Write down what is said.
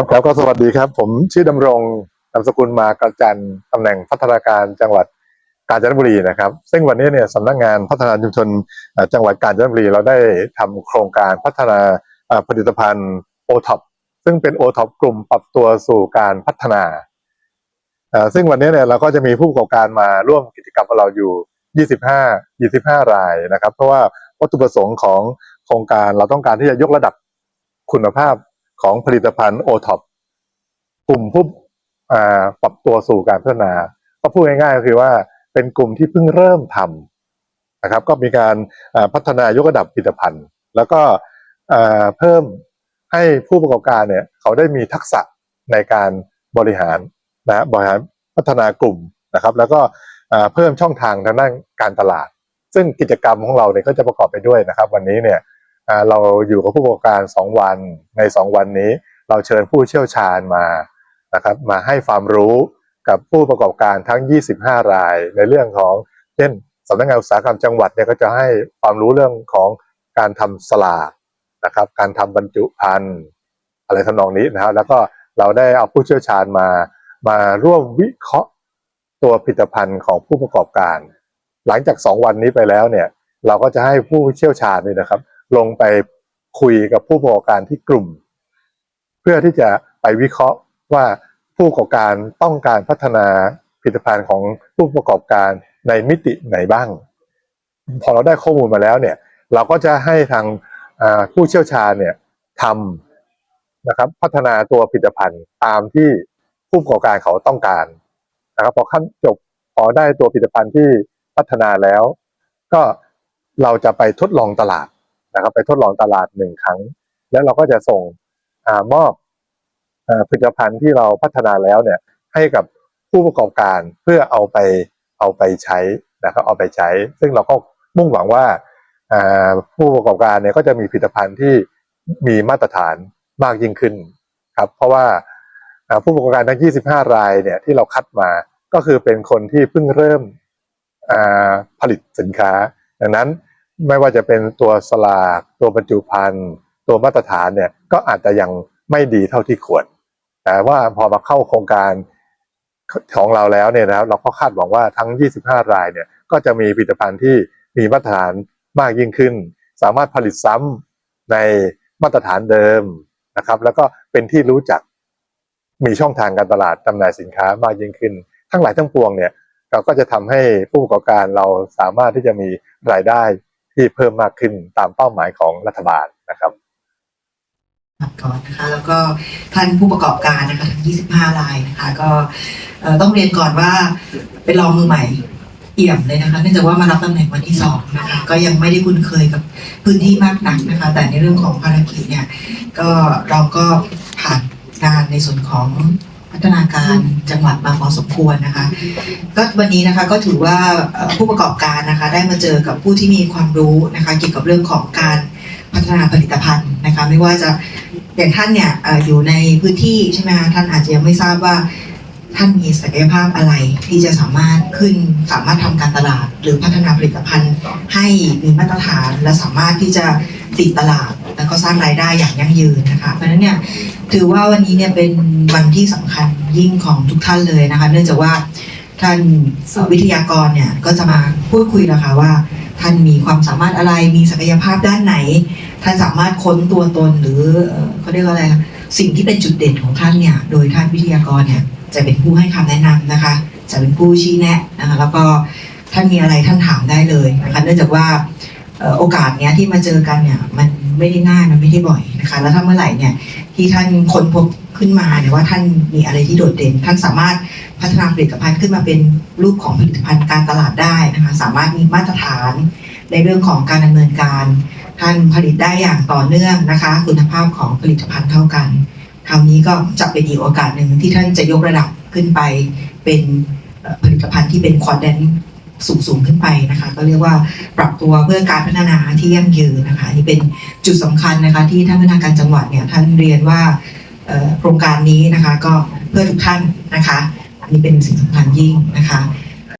ครับก็สวัสดีครับ ผมชื่อดำรงนามสกุลมากระจันตำแหน่งพัฒนาการจังหวัดกาญจนบุรีนะครับ ซึ่งวันนี้เนี่ยสำนักงานพัฒนาชุมชนจังหวัดกาญจนบุรี เราได้ทำโครงการพัฒนาผลิตภัณฑ์โอท็อปซึ่งเป็นโอท็อปกลุ่มปรับตัวสู่การพัฒนาซึ่งวันนี้เนี่ยเราก็จะมีผู้ประกอบการมาร่วมกิจกรรมกับเราอยู่ 25 25 รายนะครับ เพราะว่าวัตถุประสงค์ของโครงการเราต้องการที่จะยกระดับคุณภาพ ของผลิตภัณฑ์โอท็อปกลุ่มผู้ปรับตัวสู่การพัฒนาก็พูดง่ายๆก็คือว่าเป็นกลุ่มที่เพิ่งเริ่มทำนะครับ ก็มีการพัฒนายกระดับผลิตภัณฑ์ แล้วก็เพิ่มให้ผู้ประกอบการเนี่ยเขาได้มีทักษะในการบริหารนะบริหารพัฒนากลุ่มนะครับ แล้วก็เพิ่มช่องทางทางด้านการตลาด ซึ่งกิจกรรมของเราเนี่ยก็จะประกอบไปด้วยนะครับ วันนี้เนี่ย เราอยู่กับผู้ประกอบการ 2 วันใน 2 วันนี้ เราเชิญผู้เชี่ยวชาญมานะครับมาให้ความรู้กับผู้ประกอบการทั้ง 25 ราย ในเรื่องของเช่นสำนักงานอุตสาหกรรมจังหวัดเนี่ยก็จะให้ความรู้เรื่องของการทำสลากนะครับ การทำบรรจุภัณฑ์อะไรทำนองนี้นะครับ แล้วก็เราได้เอาผู้เชี่ยวชาญมามาร่วมวิเคราะห์ตัวผลิตภัณฑ์ของผู้ประกอบการ หลังจาก 2 วันนี้ไปแล้วเนี่ย เราก็จะให้ผู้เชี่ยวชาญนี่นะครับ ลงไปคุยกับผู้ประกอบการที่กลุ่ม เพื่อที่จะไปวิเคราะห์ว่าผู้ประกอบการต้องการพัฒนาผลิตภัณฑ์ของผู้ประกอบการในมิติไหนบ้าง พอเราได้ข้อมูลมาแล้วเนี่ย เราก็จะให้ทางผู้เชี่ยวชาญเนี่ยทำนะครับพัฒนาตัวผลิตภัณฑ์ตามที่ผู้ประกอบการเขาต้องการนะครับพอขั้นจบพอได้ตัวผลิตภัณฑ์ที่พัฒนาแล้ว ก็เราจะไปทดลองตลาด นะครับไปทดลองตลาดหนึ่งครั้ง แล้วเราก็จะส่งอมอบอผลิตภัณฑ์ที่เราพัฒนาแล้วเนี่ยให้กับผู้ประกอบการเพื่อเอาไปเอาไปใช้นะครับเอาไปใช้ ซึ่งเราก็มุ่งหวังว่าผู้ประกอบการเนี่ยก็จะมีผลิตภัณฑ์ที่มีมาตรฐานมากยิ่งขึ้นครับเพราะว่าผู้ประกอบการทั้ง 25 รายเนี่ยที่เราคัดมาก็คือเป็นคนที่เพิ่งเริ่มผลิตสินค้า ดังนั้น ไม่ว่าจะเป็นตัวสลาก ตัวบรรจุภัณฑ์ตัวมาตรฐานเนี่ยก็อาจจะยังไม่ดีเท่าที่ควร แต่ว่าพอมาเข้าโครงการของเราแล้วเนี่ยนะครับเราก็คาดหวังว่าทั้ง 25 รายเนี่ยก็จะมีผลิตภัณฑ์ที่มีมาตรฐานมากยิ่งขึ้น สามารถผลิตซ้ำในมาตรฐานเดิมนะครับ แล้วก็เป็นที่รู้จักมีช่องทางการตลาดจำหน่ายสินค้ามากยิ่งขึ้น ทั้งหลายทั้งปวงเนี่ยเราก็จะทำให้ผู้ประกอบการเราสามารถที่จะมีรายได้ ที่เพิ่มมากขึ้นตามเป้าหมายของรัฐบาลนะครับก่อนนะคะแล้วก็ท่านผู้ประกอบการนะคะทั้ง 25 รายนะคะก็ต้องเรียนก่อนว่าเป็นรองมือใหม่เอี่ยมเลยนะคะเนื่องจากว่ามารับตำแหน่งวันที่สองนะคะก็ยังไม่ได้คุ้นเคยกับพื้นที่มากนักนะคะ แต่ในเรื่องของภารกิจเนี่ยก็เราก็ผ่านงานในส่วนของ พัฒนาการจังหวัดมาพอสมควรนะคะ ก็วันนี้นะคะก็ถือว่าผู้ประกอบการนะคะ ได้มาเจอกับผู้ที่มีความรู้นะคะ เกี่ยวกับเรื่องของการพัฒนาผลิตภัณฑ์นะคะ ไม่ว่าจะอย่างท่านเนี่ยเอ่ออยู่ในพื้นที่ใช่ไหมคะท่านอาจจะยังไม่ทราบว่า ท่านมีศักยภาพอะไรที่จะสามารถขึ้นสามารถทำการตลาด หรือพัฒนาผลิตภัณฑ์ ให้มีมาตรฐานและสามารถที่จะติดตลาด แล้วก็สร้างรายได้อย่างยั่งยืนนะคะเพราะฉะนั้นเนี่ยถือว่าวันนี้เนี่ยเป็นวันที่สำคัญยิ่งของทุกท่านเลยนะคะ เนื่องจากว่าท่านวิทยากรเนี่ยก็จะมาพูดคุยนะคะว่า ท่านมีความสามารถอะไรมีศักยภาพด้านไหน ท่านสามารถค้นตัวตนหรือเขาเรียกว่าอะไรสิ่งที่เป็นจุดเด่นของท่านเนี่ยโดยท่านวิทยากรเนี่ย จะเป็นผู้ให้คำแนะนำนะคะ จะเป็นผู้ชี้แนะนะคะแล้วก็ท่านมีอะไรท่านถามได้เลยนะคะเนื่องจากว่าโอกาสเนี้ยที่มาเจอกันเนี่ยมันไม่ได้ง่ายมันไม่ได้บ่อยนะคะ แล้วถ้าเมื่อไหร่เนี่ยที่ท่านค้นพบขึ้นมาเนี่ยว่าท่านมีอะไรที่โดดเด่น ท่านสามารถพัฒนาผลิตภัณฑ์ขึ้นมาเป็นรูปของผลิตภัณฑ์การตลาดได้นะคะ สามารถมีมาตรฐานในเรื่องของการดำเนินการ ท่านผลิตได้อย่างต่อเนื่องนะคะ คุณภาพของผลิตภัณฑ์เท่ากัน คราวนี้ก็จะเป็นอีกโอกาสหนึ่งที่ท่านจะยกระดับขึ้นไปเป็นผลิตภัณฑ์ที่เป็นควอดแดนสูงสูงขึ้นไปนะคะ ก็เรียกว่าปรับตัวเพื่อการพัฒนาที่ยั่งยืนนะคะนี่เป็นจุดสำคัญนะคะที่ท่านพัฒนาการจังหวัดเนี่ยท่านเรียนว่าโครงการนี้นะคะก็เพื่อทุกท่านนะคะอันนี้เป็นสิ่งสำคัญยิ่งนะคะ